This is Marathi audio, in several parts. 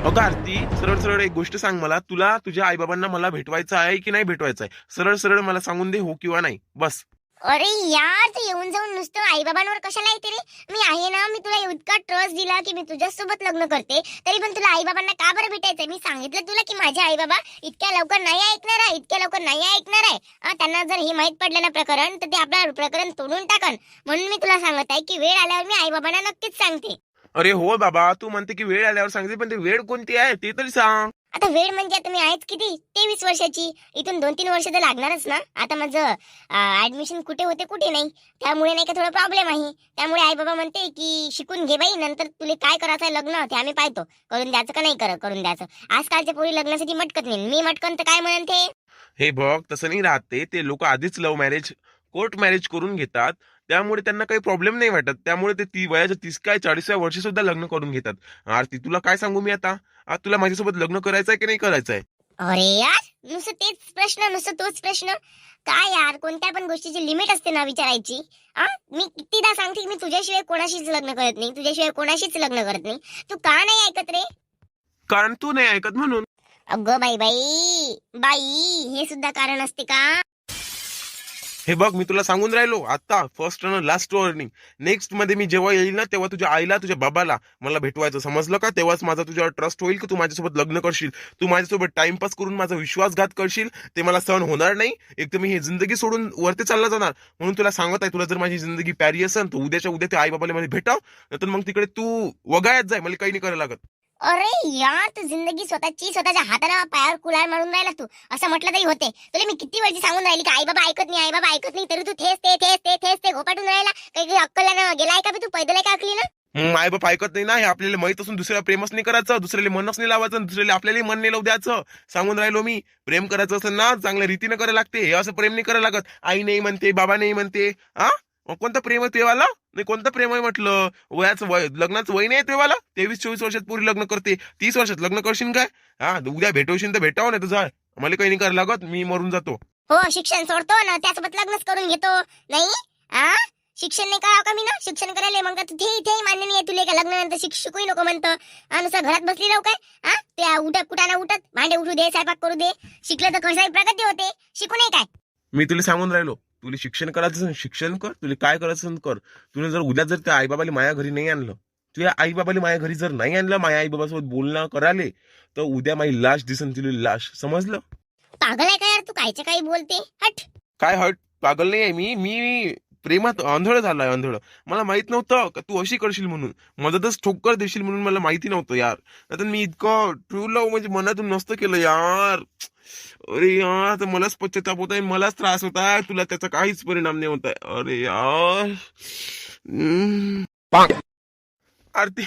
अगं आरती सरळ सरळ एक गोष्ट सांग मला. तुला तुझ्या आईबाबांना मला भेटवायचं आहे की नाही भेटवायचं आहे? सरळ सरळ मला सांगून दे हो किंवा नाही. बस. अरे यार तू येऊन जाऊन नुसतं आईबाबांवर कशाला येते रे? मी आहे ना मी तुला इतका ट्रस्ट दिला की मी तुझ्यासोबत लग्न करते. तरी पण तुला आई बाबांना का बरं भेटायचंय? मी सांगितलं तुला की माझे आई बाबा इतक्या लवकर नाही ऐकणार आहे इतक्या लवकर नाही ऐकणार आहे. त्यांना जर हे माहीत पडलं ना प्रकरण तर ते आपलं प्रकरण तोडून टाकन. म्हणून मी तुला सांगत आहे की वेळ आल्यावर मी आई बाबांना नक्कीच सांगते. अरे हो बाबा तू म्हणते की वेळ आल्यावर सांगते पण ते वेळ कोणती आहे ते तरी सांग. आता वेळ म्हणजे आता मी आहेच किती? तेवीस वर्षाची. इथून दोन तीन वर्ष तर लागणारच ना. आता माझं ऍडमिशन कुठे होते कुठे नाही. त्यामुळे नाही का थोडा प्रॉब्लेम आहे. त्यामुळे आई बाबा म्हणते की शिकून घे बाई नंतर तुला काय करायचं आहे लग्न ते आम्ही पाहतो. करून द्यायचं का नाही कर करून द्यायचं? आजकालच्या पोरी लग्नासाठी मटकत नाही. मी मटकन तर काय म्हणते हे बघ तसं नाही राहते ते. लोक आधीच लव्ह मॅरेज कोर्ट मॅरेज करून घेतात. त्यामुळे त्यांना काही प्रॉब्लेम नाही वाटत. त्यामुळे ते ती वयाच्या तीस काय चाळीसव्या वर्षी सुद्धा लग्न करून घेतात. आरती तुला काय सांगू मी आता? आज तुला माझ्यासोबत लग्न करायचं आहे की नाही करायचं आहे अरे यार नुसतं तेच प्रश्न नुसतं तोच प्रश्न. काय यार कोणत्या पण गोष्टीची लिमिट असते ना विचारायची. आ मी कितीदा सांगते मी तुझ्याशिवाय कोणाशीच लग्न करत नाही तुझ्याशिवाय कोणाशीच लग्न करत नाही. तू का नाही ऐकत रे? कारण तू नाही ऐकत म्हणून. अगं बाई बाई बाई हे सुद्धा कारण असते का? हे बघ मी तुला सांगून राहिलो आता फर्स्ट आणि लास्ट वॉर्निंग नेक्स्टमध्ये मी जेव्हा येईल ना तेव्हा तुझ्या आईला तुझ्या बाबाला मला भेटवायचं. समजलं का? तेव्हाच माझा तुझ्यावर ट्रस्ट होईल की तू माझ्यासोबत लग्न करशील? तू माझ्यासोबत टाइमपास करून माझा विश्वासघात करशील? ते मला सहन होणार नाही. एक तर मी हे जिंदगी सोडून वरती चालला जाणार. म्हणून तुला सांगत आहे तुला जर माझी जिंदगी प्यारी असेल तर उद्याच्या उद्या त्या आई बाबाला मला भेटाव. तर मग तिकडे तू वगायत जाय मला काही नाही करायला लागत. अरे यार तू जिंदगी स्वतःची स्वतःच्या हाताला पायावर कुलार मारून राहिला तू. असं म्हटलं तरी होते. तुला मी किती वेळची सांगून राहिली की आई बाबा ऐकत नाही आई बाबा ऐकत नाही तरी तू थेस ते थेस ते थेस ते घोपाटून राहिला. काही अक्कल ना गेलाय का तू? पैदल आहे का अकली ना आई बाप ऐकत नाही ना हे आपल्याला माहीत असून दुसऱ्याला प्रेमच नाही करायचं दुसऱ्याला मनच नाही लावायचं दुसऱ्याला आपल्याला मन नाही लावू द्यायचं. सांगून राहिलो मी प्रेम करायचं असं ना चांगल्या रीतीनं करायला लागते. हे असं प्रेम नाही करायला लागत. आई नाही म्हणते बाबा नाही म्हणते हा? कोणतं प्रेम आहे तेवाला नाही कोणतं प्रेम आहे म्हटलं? वयाचं वय लग्नाचं वय नाही तेवाला तेवीस चोवीस वर्षात पुरी लग्न करते. तीस वर्षात लग्न करशील काय? हा उद्या भेटवशील तर भेटावं नाही तुझा मला काही नाही करायला लागत मी मरून जातो. हो शिक्षण सोडतो ना त्यासोबत लग्नच करून घेतो. नाही? आ? शिक्षण नाही करावं का मी ना? शिक्षण करायला मग तू इथे मान्य नाही तुला का? लग्नानंतर शिक्षकही नको म्हणतं. नुसतं घरात बसली राहू काय? हा त्या उठत कुठाना उठत? भांडे उठू दे स्वयंपाक करू दे. शिकलं तर कशाही प्रगती होते. शिकू नाही काय? मी तुला सांगून राहिलो. तुला शिक्षण करायचं शिक्षण कर. तुला काय करायचं कर. तुला जर उद्या जर त्या आईबाबाला माया घरी नाही आणलं तुझ्या आईबाबाला माया घरी जर नाही आणलं माया आईबाबासोबत बोलणं कराले तर उद्या माझी लाश दिसन तुला लाश समजलं? पागल आहे का यार? तू कायच्या काही बोलते? हट. काय हट? पागल नाही आहे मी. मी प्रेमात आंधळ झालाय आंधळ. मला माहीत नव्हतं का तू अशी करशील म्हणून. मदतच ठोकर देशील म्हणून मला माहिती नव्हतं यार. आता मी इतकं ट्रू लव म्हणजे मनातून नसतं केलं यार. अरे यार तर मलाच पश्चाताप होत आहे मलाच त्रास होत आहे. तुला त्याचा काहीच परिणाम नाही होत आहे. अरे यार. आरती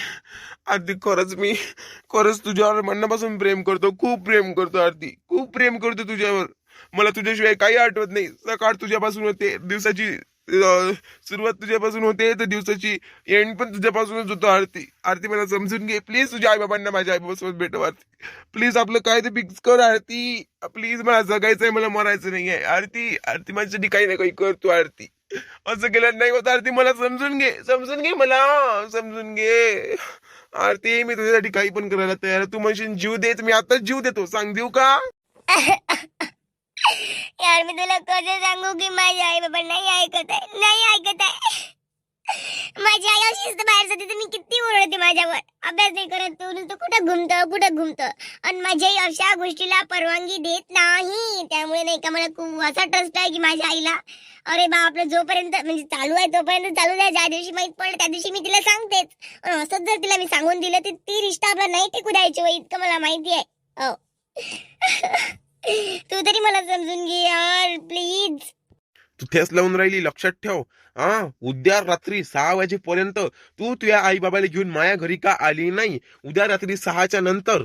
आरती खरंच मी खरंच तुझ्यावर मनापासून प्रेम करतो. खूप प्रेम करतो आरती. खूप प्रेम करतो तुझ्यावर. मला तुझ्याशिवाय काही आठवत नाही. सकाळ तुझ्यापासून होते. दिवसाची सुरुवात तुझ्यापासून होते तर दिवसाची एंड पण तुझ्यापासूनच होतो आरती. आरती मला समजून घे. प्लीज तुझ्या आई बाबांना माझ्या आईबाबासोबत भेटव आरती प्लीज आपलं काय ते फिक्स कर आरती. प्लीज मला जगायचंय मला मरायचं आहे आरती आरती माझ्यासाठी काही ना काही कर तू आरती. असं केलं नाही होत आरती. मला समजून घे. समजून घे मला. समजून घे. आरती मी तुझ्यासाठी काही पण करायला तयार तू म्हणशील जीव देत मी आताच जीव देतो. सांग देऊ का? यार मी तुला कसं सांगू की माझे आई बाबा नाही ऐकत आहे? नाही ऐकत आहे? माझी आई अशीच बाहेर जाते तर मी किती ओरडते माझ्यावर. अभ्यास नाही करत तू नुसतं कुठं घुमतं कुठं घुमतं? आणि माझी आई अशा गोष्टीला परवानगी देत नाही. त्यामुळे नाही का मला खूप असा ट्रस्ट आहे की माझ्या आईला. अरे बा आपलं जोपर्यंत म्हणजे चालू आहे तोपर्यंत चालू आहे ज्या दिवशी माहीत पडलं त्या दिवशी मी तिला सांगतेच. पण असंच जर तिला मी सांगून दिलं तर ती रिश्ता आपला नाही टिकू द्यायची इतकं मला माहिती आहे. हो. तू तरी मला समजून घे यार प्लीज तू ठेस लावून राहिली लक्षात ठेव. हा उद्या रात्री सहा वाजेपर्यंत तू तुझ्या आई बाबाला घेऊन माया घरी का आली नाही? उद्या रात्री सहाच्या नंतर.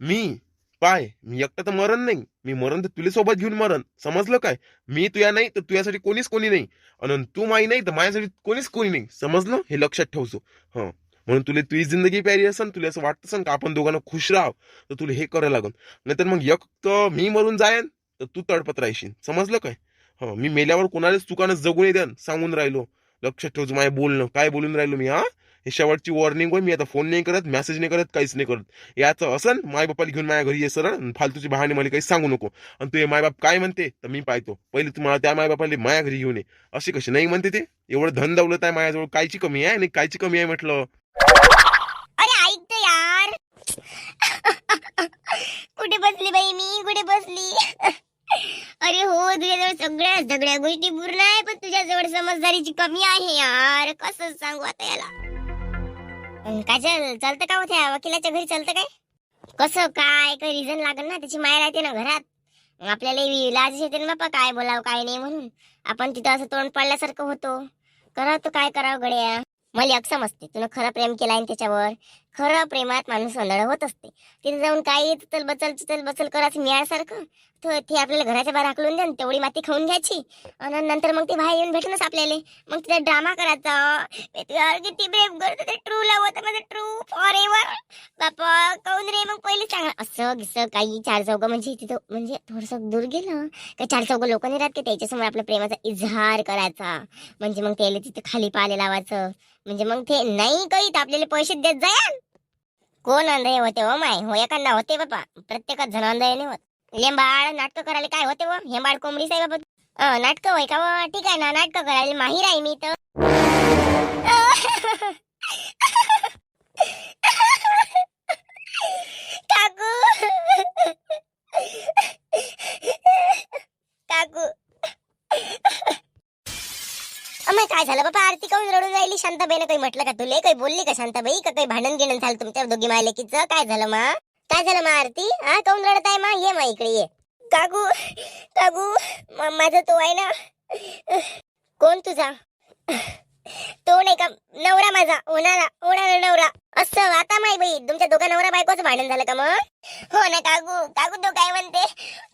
मी पाय मी एकटा तर मरण नाही. मी मरण तर तुला सोबत घेऊन मरण. समजलं काय? मी तुया नाही तर तुझ्यासाठी कोणीच कोणी नाही. आणि तू माई नाही तर माझ्यासाठी कोणीच कोणी नाही. समजलं? हे लक्षात ठेवसो हा. म्हणून तुला तुझी जिंदगी प्यारी असेल तुला असं वाटतं असन का आपण दोघांना खुश राहाव तर तुला हे करायला लागन. नाहीतर मग एक तर मी मरून जायन तर तू तडपत राहशील. समजलं काय? हो मी मेल्यावर कोणालाच चुकानं जगू नये द्यान सांगून राहिलो. लक्षात ठेवतो माझ्या बोलणं. काय बोलून राहिलो मी हा? हे शेवटची वॉर्निंग होय मी आता फोन नाही करत मेसेज नाही करत काहीच नाही करत. याचं असन माय बापाला घेऊन माझ्या घरी ये सरळ फालतूची बहाणे मला काही सांगू नको. आणि तू मायबाप काय म्हणते तर मी पाहतो. पहिले तुम्हाला त्या मायबापाला माझ्या घरी घेऊन ये. असे कसे नाही म्हणते ते? एवढं धन दौलत आहे माझ्याजवळ कायची कमी आहे आणि कायची कमी आहे म्हटलं अरे ऐक तर यार कुठे बसली बाई मी कुठे बसली. अरे हो तुझ्याजवळ सगळ्या सगळ्या गोष्टी पूर्ण आहे पण तुझ्याजवळ समजदारीची कमी आहे यार. कसं सांगू आता याला? काय चल चालतं का होत्या वकिलाच्या घरी? चालतं काय? कसं काय काय रिझन लागल ना? त्याची माय राहते ना घरात. आपल्याला लाज येते ना बापा काय बोलावं काय नाही म्हणून. आपण तिथं असं तोंड पडल्यासारखं होतो. करावं तो काय करावं गड्या. मला अक्षम समजते. तुला खरं प्रेम केलाय ना त्याच्यावर. खरं प्रेमात माणूस आंधळ होत असते. तिथे जाऊन काही चल बचल चल बचल करायचं मिळासारखं तर ते आपल्याला घराच्या बाहेर हाकलून द्या तेवढी माती खाऊन घ्यायची. आणि नंतर मग ते बाहेर येऊन भेटूनच आपल्याला. मग तिथे ड्रामा करायचा. तुझ्यावर किती प्रेम करतो ते ट्रू लव होतं माझं ट्रू फॉर एव्हर बापा काऊन रे मग पहिले चांगलं असं गिसं काही चार चौघं म्हणजे तिथं म्हणजे थोडस दूर गेलं. का चार चौघं लोक नाही राहत की त्याच्यासमोर आपल्या प्रेमाचा इजहार करायचा. म्हणजे मग त्याला तिथे खाली पाले लावायचं. म्हणजे मग ते नाही काही आपल्याला पैसे देत जाय कोण अंधळे होते हो माय? हो एखादा होते बापा. प्रत्येकात जण अंधळे नाही होत. लेंबाळ नाटक करायला काय होते व हेंबाळ कोंबडी साहेब बाबा नाटक होय का व ठीक आहे ना नाटक करायला माहीर आहे मी तर. काकू. काकू. अमय काय झालं बाबा? आरती काऊन रडून राहिली? शांताबाईने काही म्हटलं का तुले? काही बोलली का शांताबाई? का काही भांडण गिणन झालं तुमच्या दोघी मायलेकीचं काय झालं मा? काय झालं मा आरती? हा काऊन रडत आहे मा? ये मा इकडे ये. काकू काकू माझा तो आहे ना? कोण तुझा? तो नाही का नवरा माझा? होणारा होणारा नवरा. असं आता माय बाई. तुमच्या दोघा नवरा बायकोचं भांडण झालं का मग? हो ना काकू. काकू तो काय म्हणते?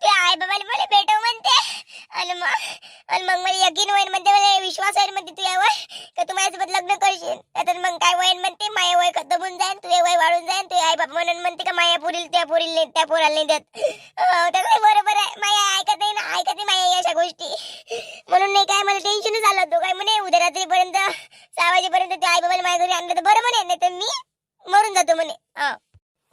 ते आई बाबाला मला भेटव म्हणते. आणि मग आणि मग मला यकीन होईल म्हणते मला विश्वास होईल म्हणते तुझ्यावर का तू माझ्यासोबत लग्न करशील? तर मग काय वयन म्हणते? माया वय खतम होऊन जाईल तुझे वय वाढून जाईल तुझे आई बाप म्हणून म्हणते का माया पुरील त्या पुरील नाही त्या पोराला नाही देत. हो, काय बरोबर आहे? माया ऐकत नाही ना ऐकत नाही माया अशा गोष्टी. म्हणून नाही काय मला टेन्शनच आलं तो काय म्हणे उद्या रात्रीपर्यंत सहा वाजेपर्यंत ते आई बाबाला माझ्या घरी आणलं तर बरं म्हणे नाही तर मी मरून जातो म्हणे. हा.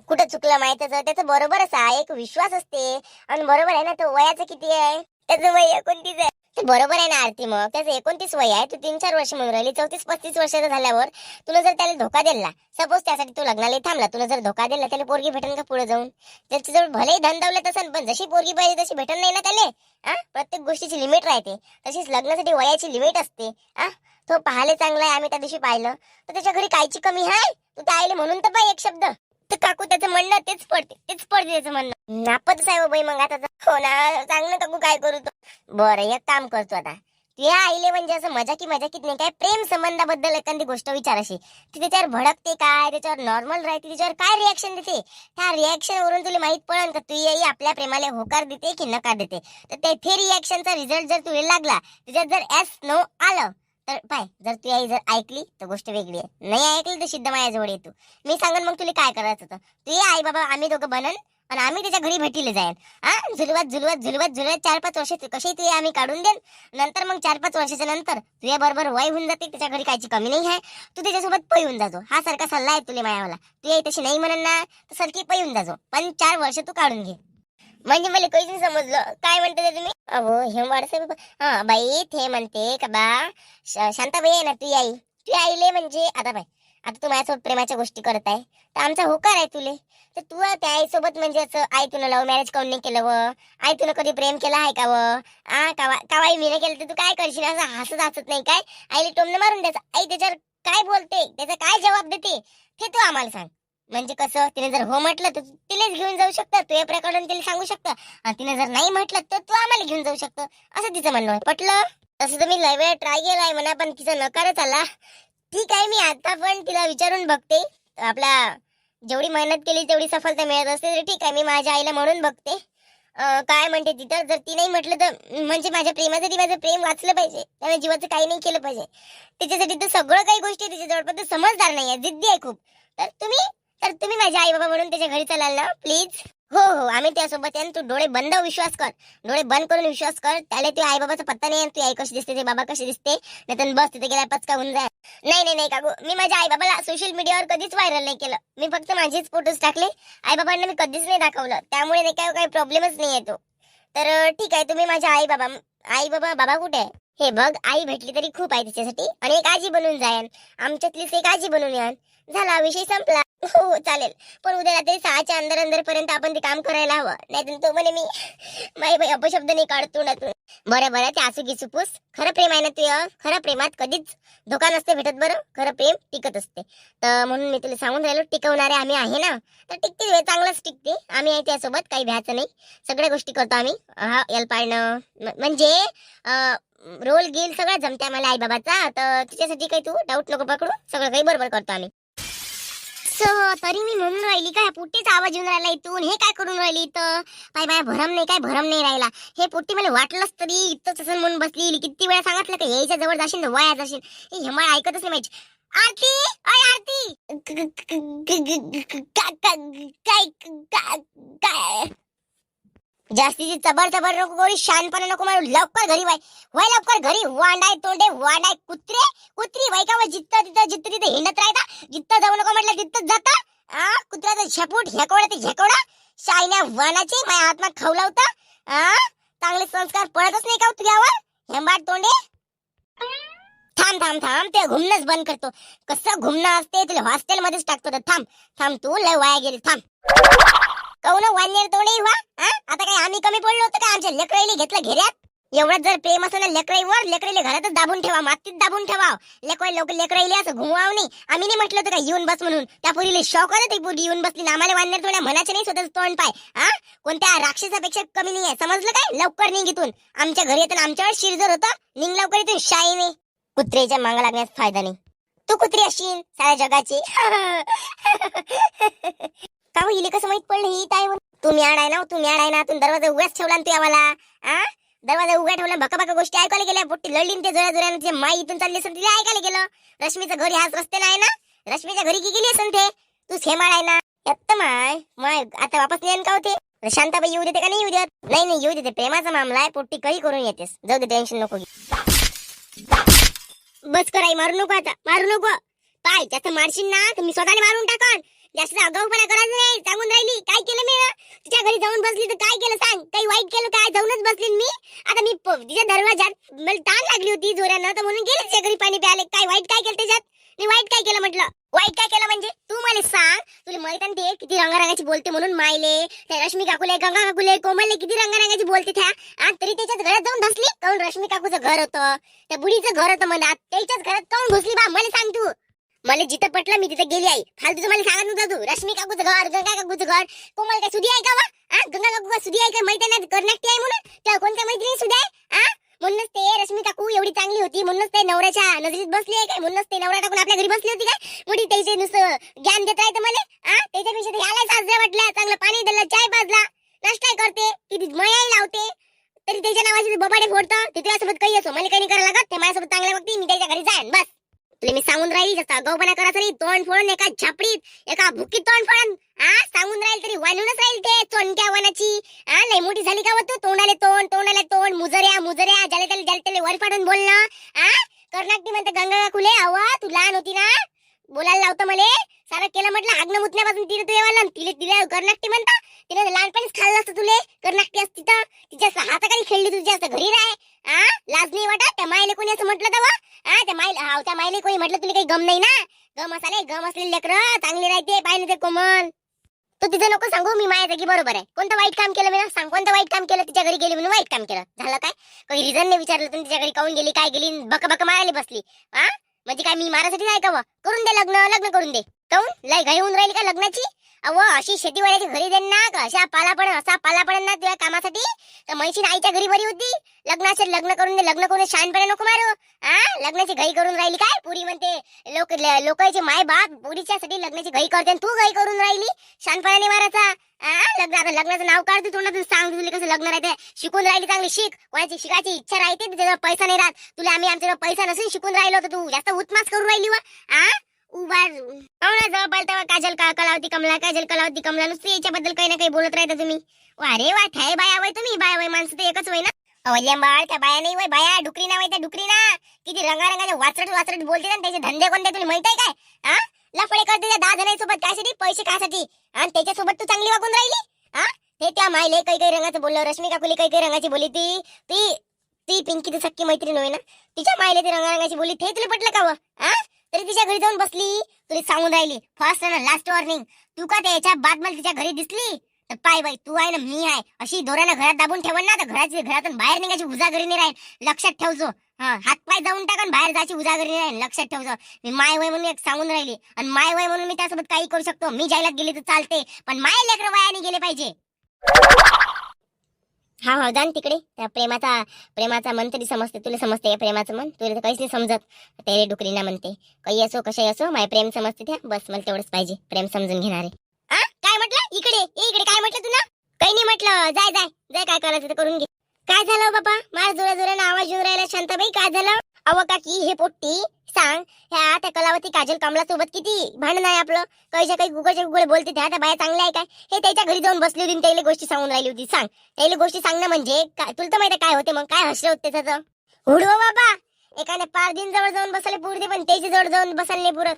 कुठं चुकलं माहितच त्याचं बरोबरच आहे एक विश्वास असते. आणि बरोबर आहे ना तो वयाचं किती आहे? त्याचं वय एकोणतीस आहे. ते बरोबर आहे ना आरती मग? त्याचं एकोणतीस वय आहे. तू तीन चार वर्ष म्हणून राहिली. चौतीस पस्तीस वर्षाचा झाल्यावर तुला जर त्याला धोका दिला सपोज त्यासाठी तू लग्नाला थांबला तुला जर धोका दिला त्याला पोरगी भेटेल का पुढे जाऊन? त्याच्याजवळ भलेही धन दावलं तसं पण जशी पोरगी पाहिजे तशी भेटत नाही ना त्याला? हा प्रत्येक गोष्टीची लिमिट राहते. तशीच लग्नासाठी वयाची लिमिट असते. हा तो पाहायला चांगला आहे आम्ही त्या दिवशी पाहिलं. तर त्याच्या घरी कायची कमी आहे? तू आईले म्हणून तर पाय एक शब्द. तर काकू त्याचं म्हणणं तेच पडते तेच पडते त्याचं म्हणणं. नापतच आहे हो बाई मग आता हो ना सांग ना काकू काय करू तो. बरं एक काम करतो आता. या आईले म्हणजे असं मजाकी मजाकीत नाही काय प्रेम संबंधाबद्दल एखादी गोष्ट विचाराशी ती त्याच्यावर भडकते काय त्याच्यावर नॉर्मल राहते त्याच्यावर काय रिॲक्शन देते? त्या रिॲक्शन वरून तुला माहीत पडन का तू येई आपल्या प्रेमाला होकार देते की नकार देते? तर ते रिॲक्शनचा रिझल्ट जर तुला लागला त्याच्यात जर एस नो आलं तर पाय जर तू आई जर ऐकली तर गोष्ट वेगळी आहे. नाही ऐकली तर सिद्ध माझ्याजवळ येतो मी सांगन मग तुला काय करायचं होतं. तू आई बाबा आम्ही दोघं बनन पण आम्ही त्याच्या घरी भेटीला जाईल हा? झुलवत झुलवत झुलवत झुलवत चार पाच वर्ष कशी तू आम्ही काढून देन? नंतर मग चार पाच वर्षाच्या नंतर तुझ्या बरोबर वय होऊन जाते त्याच्या घरी कायची कमी नाही आहे. तू त्याच्यासोबत पळून जातो हा सारखा सल्ला आहे तुला मायावाला तू तशी नाही म्हणन ना तर सारखी पळून जाजो. पण चार वर्ष तू काढून घे. म्हणजे मला काहीच नाही समजलं. काय म्हणते तुम्ही? अहो हे वाढसे हा बाई ते म्हणते का बा शांताबाई आहे ना तू आई. तू आईले म्हणजे आता बाई आता तू माझ्यासोबत प्रेमाच्या गोष्टी करत आहे. तर आमचा होकार आहे तुले. तर तू त्या आईसोबत म्हणजे असं आई तुला लव्ह मॅरेज काऊन नाही केलं व? आई तुला कधी प्रेम केला आहे का व? आ कावा कावाई मी नाही केलं तर तू काय करशील? असं हसत हसत नाही काय? आईला टोमनं मारून द्यायचं. आई त्याच्यावर काय बोलते? त्याचा काय जबाब देते? ते तू आम्हाला सांग. म्हणजे कसं तिने जर हो म्हटलं तर तू तिलाच घेऊन जाऊ शकतं. तू या प्रकरण तिला सांगू शकतं. आणि तिने जर नाही म्हटलं तर तू आम्हाला घेऊन जाऊ शकतं. असं तिचं म्हणणं आहे. पटलं? तसं तर मी लय वेळा ट्राय केलाय म्हणा पण तिचा नकारच आला. ठीक आहे मी आता पण तिला विचारून बघते. आपल्या जेवढी मेहनत केली तेवढी सफलता मिळत असते तर ठीक आहे मी माझ्या आईला म्हणून बघते. काय म्हणते तिथं? जर ती नाही म्हटलं तर म्हणजे माझ्या प्रेमासाठी माझं प्रेम वाचलं पाहिजे. त्याने जीवाचं काही नाही केलं पाहिजे. त्याच्यासाठी तर सगळं काही गोष्टी तिच्या जवळपास समजदार नाही आहे जिद्दी आहे खूप. तर तुम्ही माझ्या आई बाबा म्हणून त्याच्या घरी चलाल ना प्लीज हो हो आम्ही त्यासोबत आहे तू डोळे बंद विश्वास कर. डोळे बंद करून विश्वास कर. त्याला तू आई बाबाचा पत्ता नाही तू आई कशी दिसते ते बाबा कशी दिसते. नाही तर बस तिथे गेला पचका होऊन जाय नाही नाही नाही काकू. मी माझ्या आई बाबाला सोशल मीडियावर कधीच व्हायरल नाही केलं. मी फक्त माझेच फोटोज टाकले. आई बाबांना मी कधीच नाही दाखवलं. त्यामुळे नाही काय काही प्रॉब्लेमच नाही येतो तर ठीक आहे तुम्ही माझ्या आई बाबा आई बाबा बाबा कुठे आहे? हे बघ आई भेटली तरी खूप आहे तिच्यासाठी. आणि एक आजी बनून जायन. आमच्यातलीच एक आजी बनून यान. झाला विषय संपला. हो हो चालेल. पण उद्या रात्री सहाच्या अंदर अंदर पर्यंत आपण ते काम करायला हवं. नाही तो म्हणे मी माई बाई अपशब्द नाही काढतो ना तू बरं बरं ते आसू गिसू पूस. खरं प्रेम आहे ना तू खरं प्रेमात कधीच धोका नसते भेटत बरं. खरं प्रेम टिकत असते. तर म्हणून मी तुला सांगून राहिलो टिकवणारे आम्ही आहे ना? तर टिकते वेळ चांगलंच टिकते. आम्ही आहे त्यासोबत काही भ्यायचं नाही. सगळ्या गोष्टी करतो आम्ही. हा यल पाळणं. म्हणजे रोल गिल सगळं जमते आम्हाला आई बाबाचा तर तिच्यासाठी काही तू डाऊट नको पकडू. सगळं काही बरोबर करतो आम्ही. असं तरी मी म्हणून राहिली काय पुट्टीच आवाज येऊन राहिला इथून हे काय करून राहिली इथं काय बाय भरम नाही काय भरम नाही राहिला हे पुट्टी मला वाटलंच तरी इथंच असं म्हणून बसली किती वेळा सांगितलं का यायच्या जवळ जाशील ना वाया जाशील हे हेमाळ ऐकतच नाही माहिती आरती अय आरती का- काय काय जास्तीची चबर चबर नको करू शानपणा नको मारू. लवकर घरी वाय वय लवकर घरी. वांडाय तोंडे वांडाय. कुत्रे कुत्री वाय का जित्त तिथं जित्त तिथं हिंडत राहता जित्त जाऊ नको म्हटलं तिथं जाता. आ कुत्र्याचं झेपूट झेकोडा ते झेकोडा शायन्या वानाचे माझ्या आत्मा खवलावता आ चांगले संस्कार पडतच नाही का हो तुझ्यावर? हेंबाट तोंडे. थांब थांब थांब. ते घुमणंच बंद करतो. कसं घुमणं असते तुला हॉस्टेल मध्येच टाकतो. तर थांब थांब. तू लय वाया गेली. थांब. कौन वान्यर तोडे वा आता काय आम्ही कमी पडलो होतो का आमच्या लेकराईले घेतलं घेऱ्यात एवढं जर प्रेम असं लेकराईवर लेकराईले घरातच दाबून ठेवा मातीत दाबून ठेवा लेकराई लोक लेकराईले असं घुमवाव नाही. आम्ही नाही म्हटलं होतं का येऊन बस म्हणून. त्या पुरीले शौक होता ती पुरी येऊन बसली. आम्हाला वान्यर थोड्या मनाचे नाही स्वतःच तोंड पाय. हा? कोणत्या राक्षसापेक्षा कमी नाही आहे समजलं काय? लवकर निघ इथून. आमच्या घरी येताना आमच्यावर शिरजर होतं निघ लवकर इथून शाईने. कुत्रेच्या मांग लागण्यास फायदा नाही. तू कुत्री असशील साऱ्या जगाची. का होईल हिले कसं माहीत पडलं? ही काय तुम्ही हो, तू आहे ना तू आडाय आहे ना तू दरवाजा उघडाच ठेवला तू आम्हाला आ? दरवाजा उघडा ठेवला भका भका गोष्टी ऐकायला गेल्या पोट्टी लढली ते जोऱ्या जोऱ्यानं ते माई इथून चालली असेल तिला ऐकायला गेलं. रश्मीचं घरी हाच रस्त्याला आहे ना? रश्मीच्या घरी गेली असेल ते. तू खेमाळ आहे ना? यत्त माय माय आता वापस नेन का होते शांताबाई येऊ देते का? नाही येऊ देत. नाही नाही येऊ देते. प्रेमाचा मामला आहे पोट्टी काही करून येतेस? जाऊ दे टेन्शन नको बस कराई मारू नको आता. मारू नको. पाय जास्त मारशील ना तर मी स्वतःने मारून टाकन. जास्त आगाऊपणा करायचं नाही सांगून राहिली काय केलं मी तिच्या घरी जाऊन बसली तर काय केलं सांग? काही वाईट केलं काय? जाऊनच बसली मी? आता मी तिच्या दरवाजात मला ताण लागली होती जोरानं तर म्हणून गेली तिच्या घरी पाणी प्यायले. काय वाईट काय केलं त्याच्यात? मी वाईट काय केलं म्हटलं? वाईट काय केलं म्हणजे? तू मला सांग तुला माहीत आहे ते? किती रंगारंगाची बोलते म्हणून मायले. त्या रश्मी काकूले गंगा काकूले कोमलले किती रंगारंगाची बोलते त्या. आज तरी त्याच्याच घरात जाऊन बसली? काऊन रश्मी काकूचं घर होतं? त्या बुडीचं घर होतं म्हणा त्याच्याच घरात काऊन घुसली बा? मला सांग तू. मला जिथं पटलं मी तिथं गेली आई. फालतू मला सांगत नव्हता तू. रश्मी काकूचं घर गंगा काकूचं घर. कोमल काय सुधी आहे का वा हा गंगा काकू का सुधी आहे का? माहिती नाही कर्नाटकी आहे म्हणून? त्या कोणत्या मैत्रिणी सुधी आहे? हा म्हणूनच ते रश्मी काकू एवढी चांगली होती. म्हणूनच ते नवऱ्याच्या नजरेत बसली आहे काय? म्हणूनच ते नवरा टाकून आपल्या घरी बसली होती काय? मोठी त्याचे नुसतं ज्ञान देत आहे मला. हा त्याच्यापेक्षा ते याला साजरा वाटला. चांगलं पाणी दिलं चाय पाजला नाश्ता करते. किती मयाही लावते. तरी त्याच्या नावाचे बबाडे फोडतं तिथे सोबत काही असो. मला काही नाही करायला लागत. ते माझ्यासोबत चांगल्या बघते. मी त्याच्या घरी जाईन. बस. तुला मी सांगून राहील जसा गौपणा करा तरी तोंड फोडून एका झापडीत एका भुकीत तोंड फोडून हा सांगून राहील तरी वानूनच राहील ते चोंडक्या वनाची. हा लय मोठी झाली का व तू? तोंडाले तोंड तोंडाले तोंड मुजऱ्या मुजऱ्या ज्याला त्याला ज्याला त्याला वर पाडून बोलणं. हा कर्नाटकी म्हणते गंगा खुले आवा तू लहान होती ना? बोलायला लावतं मले. सारं केलं म्हटलं आग्न मुतण्यापासून तिने तू येवाला. तिले तिला कर्नाटकी म्हणता तिने लहानपणीच खाल्लं असतं तुले? कर्नाटकी असती तर. तिच्या हाताखाली खेळली तुझ्या असं घरी राह हा लाज नाही वाटत? त्या मायले कोणी असं म्हटलं तर हा त्या मायले हा त्या मायले कोणी म्हटलं तुला काही गम नाही ना? गम असाले गम असलेले लेकरं चांगले राहते पाहिजे ते कोमल. तू तिचं नको सांगू मी माझ्या जागी बरोबर आहे. कोणतं वाईट काम केलं मी ना? सांग कोणतं वाईट काम केलं? तिच्या घरी गेली म्हणून वाईट काम केलं. झालं काय? काही रिझन नाही विचारलं तुम्ही तिच्या घरी काऊन गेली काय गेली? बक बक मारायला बसली. हा म्हणजे काय मी मारासाठी नाही का करून दे लग्न लग्न करून दे. काऊन? लय घाई होऊन राहिली का लग्नाची? अव अशी शेतीवाड्याची घरी देण ना का अशा पाला पडेल असा पाला पडेल ना तुझ्या कामासाठी? तर म्हैशीन आईच्या घरी बरी होती. लग्नाचे लग्न करून दे लग्न करून शानपणे नको मारू. हा लग्नाची घाई करून राहिली काय? पुरी म्हणते. लोक लोकांचे माय बाप पुरीच्या साठी लग्नाची घाई करते आणि तू घाई करून राहिली. शानपणाने मारायचा. लग्न आता लग्नाचं नाव काढ तू तोंडातून सांग तुला कसं लग्न राहते शिकून राहिली चांगली शिक. कोणाची शिकायची इच्छा राहते तुझ्याजवळ पैसा नाही राहत. तुला आम्ही आमच्याजवळ पैसा नसून शिकून राहिलो तर तू जास्त उत्मास करून राहिली वा. हा उभार. पाहुणा जवळ पाहिलं तेव्हा काजल का कलावती कमला काजल कलावती कमला नुसती याच्याबद्दल काही ना काही बोलत राहता तुम्ही. अरे वा ठाय बाया वय तुम्ही बाया वय माणसं तर एकच वय ना. अवल्या बाळ त्या बाया नाही वय बाया डुकरी ना वय त्या डुकरी ना किती रंगारंगाचे वाचरट वाचरट बोलते ना त्याचे धंदे कोणते तुला माहीत आहे काय? हा लफडे करते त्या दहा जणांसोबत कायसाठी पैसे कासाठी. आणि त्याच्यासोबत तू चांगली वागून राहिली? हा ते त्या मायले काही काही रंगाचं बोललं रश्मी काकुली काही काही रंगाची बोली ती. ती ती पिंकीची सक्की मैत्रीण होय ना. तिच्या मायले ती रंगारंगाची बोली ते तुला पटलं का व? हा तरी तिच्या घरी जाऊन बसली. तुला सांगून राहिली फर्स्ट ना लास्ट वॉर्निंग तू का त्याच्या बाद मला तिच्या घरी दिसली? तर पाय बाई तू आहे ना मी आहे. अशी दोऱ्यानं घरात दाबून ठेवण ना तर घराची घरातून बाहेर निघायची उजागरी नाही राहील लक्षात ठेवजो. हात पाय जाऊन टाकन बाहेर जायची उजागरी नाही राहील लक्षात ठेवजो. मी माय वय म्हणून एक सांगून राहिली. आणि माय वय म्हणून मी त्यासोबत काही करू शकतो. मी जायला गेले तर चालते. पण माय लेकर वयाने गेले पाहिजे. हा हा जाण तिकडे. त्या प्रेमाचा प्रेमाचा मन तरी समजते. तुला समजते प्रेमाचं मन? तुला तर काहीच नाही समजत. तेरे डुकरीना म्हणते काही असो कशाही असो माय प्रेम समजते त्या. बस मला तेवढंच पाहिजे. प्रेम समजून घेणारे. काय म्हटलं? इकडे इकडे. काय म्हटलं तुला? काही नाही म्हटलं. जाय जाय. जाय काय करायचं ते करून घे. काय झालं हो बाबा मला जोरा जोरानं आवाज येऊन राहिला शांताबाई. काय झालं? अव काकी हे पोट्टी सांग ह्या त्या कलावती काजल कमला सोबत किती भांडण आहे आपलं? कैशा काही गुगलच्या गुगल बोलते त्या त्या बाया चांगल्या आहे काय? हे त्याच्या घरी जाऊन बसली होती त्याला गोष्टी सांगून राहिली होती. सांग त्याला गोष्टी सांगणं म्हणजे तुला तर माहिती काय होते मग? काय हसले होते त्याचं? हुडव बाबा! एकाने पार दिन जवळ जाऊन बसायला पुरते पण त्याची जवळ जाऊन बसायला नाही पुरत.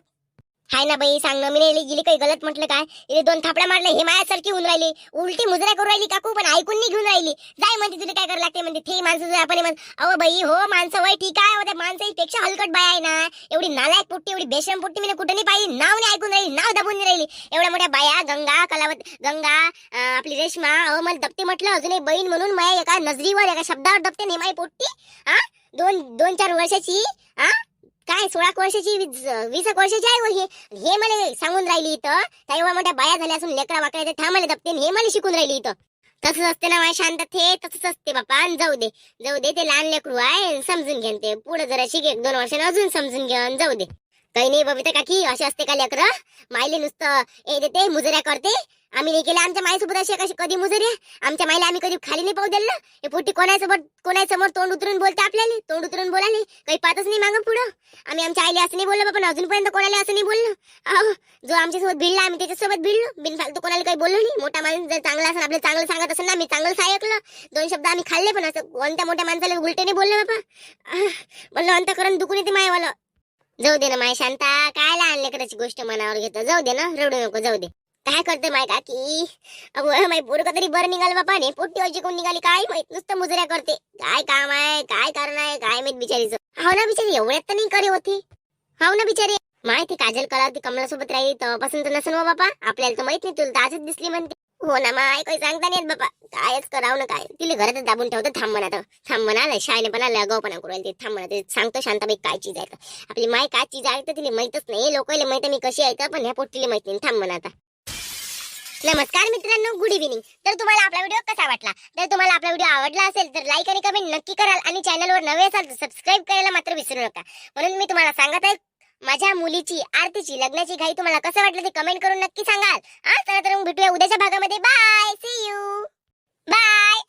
हाय ना बाई सांग ना मी नाही गेली काही गलत म्हटलं काय? इथे दोन थापड्या मारले हे मायासारखी होऊन राहिली. उलटी मुजऱ्या करू राहिली काकू पण ऐकून नाही घेऊन राहिली. जाय म्हणते तुला काय करायला लागते म्हणते. ते माणसं जर आपण म्हण अहो बाई हो माणसं वय ठीक आहे त्या त्या माणसापेक्षा हलकट बाय आहे ना. एवढी नालायक पुट्टी एवढी बेशरम पुट्टी मी कुठे नाही पाहिजे नाव नाही ऐकून राहिली नाव दबून नाही राहिली. एवढ्या मोठ्या बाया गंगा कलावत गंगा आपली रेशमा अहो मला दबते म्हटलं अजून एक बहीण म्हणून माझ्या एका नजरीवर एका शब्दावर दबते नेमाई पोट्टी. हा? दोन दोन चार वर्षाची हा? काय सोळा वर्षाची वीस वीस एक वर्षाची आहे हो हे हे. मला सांगून राहिली इथं. काही एवढ्या मोठ्या बाया झाल्या असून लेकरा वाकड्या त्या दपते हे मला शिकून राहिली इथं. तसंच असते ना माझ्या शांत हे तसंच असते बापा. आणि जाऊ दे. जाऊ दे ते लहान लेकरू आहे. समजून घेन ते. पुढे जरा शिक. एक दोन वर्षाने अजून समजून घेऊन जाऊ दे. काही नाही बबिता काकी. असे असते का लेकर? मायले नुसतं हे देते मुजऱ्या करते. आम्ही नाही केले. आमच्या माईसोबत असे कशी कधी मुजऱ्या आमच्या माईला आम्ही कधी खाली नाही पाहू दिलं ना? हे पोटी कोणासोबत कोणासमोर तोंड उतरून बोलते आपल्याला? तोंड उतरून बोलाले काही पाहतच नाही मागं पुढं. आम्ही आमच्या आईला असं नाही बोललो पण अजूनपर्यंत कोणाला असं नाही बोललो. अहो जो आमच्यासोबत भिडला आम्ही त्याच्यासोबत भिडलो. बिनफालतू कोणाला काही बोललो नाही. मोठा माणूस जर चांगला असेल आपलं चांगलं सांगत असेल ना आम्ही चांगलं ऐकलं दोन शब्द आम्ही खाल्ले पण असं कोणत्या मोठ्या माणसाला उलटे नाही बोलले बाबा. आह, म्हणलं अंतकरण दुखून येते मायवालं. जाऊ दे ना माय शांता. काय लहान लेकराची गोष्ट मनावर घेतो. जाऊ दे ना रडू नको जाऊ दे. काय करते माय काकी? अगो माय पोरगा तरी बरं निघाल बापा ने पोट्टी अशी कोण निघाली काय माहीत? नुसतं मुजऱ्या करते. काय काम आहे? काय कारण आहे? काय माहीत बिचारीचं. हो ना बिचारी एवढ्यात तर नाही करे होती. हो ना बिचारी. माहिती काजल कलावती कमला सोबत राहिली तेव्हापासून तर नसेल हो बापा. आपल्याला तर माहीत नाही तुला ताजच दिसली म्हणते. हो ना माय काही सांगता नाही बापा. कायच करावं ना काय. तिला घरातच दाबून ठेवतं थांब म्हणा थांब म्हणा शाळेने पण लगावपणा करू राहिली. थांब म्हणा ते सांगतो शांताबाई काय चीज आहे आपली माय काय चीज आहे तर तिला माहितच नाही. लोकांना माहिती मी कशी आहे तर, पण ह्या पोट्टीला माहीत नाही. थांब म्हणा आता. नमस्कार मित्रांनो गुड इव्हिनिंग तर तुम्हाला आपला व्हिडिओ कसा वाटला? तर तुम्हाला आपला व्हिडिओ आवडला असेल तर लाईक आणि कमेंट नक्की कराल आणि चॅनलवर नवे असाल तर सबस्क्राईब करायला मात्र विसरू नका. म्हणून मी तुम्हाला सांगत आहे माझ्या मुलीची आरतीची लग्नाची घाई तुम्हाला कसं वाटलं ते कमेंट करून नक्की सांगाल. हा चला तर मग भेटूया उद्याच्या भागामध्ये. Bye C you bye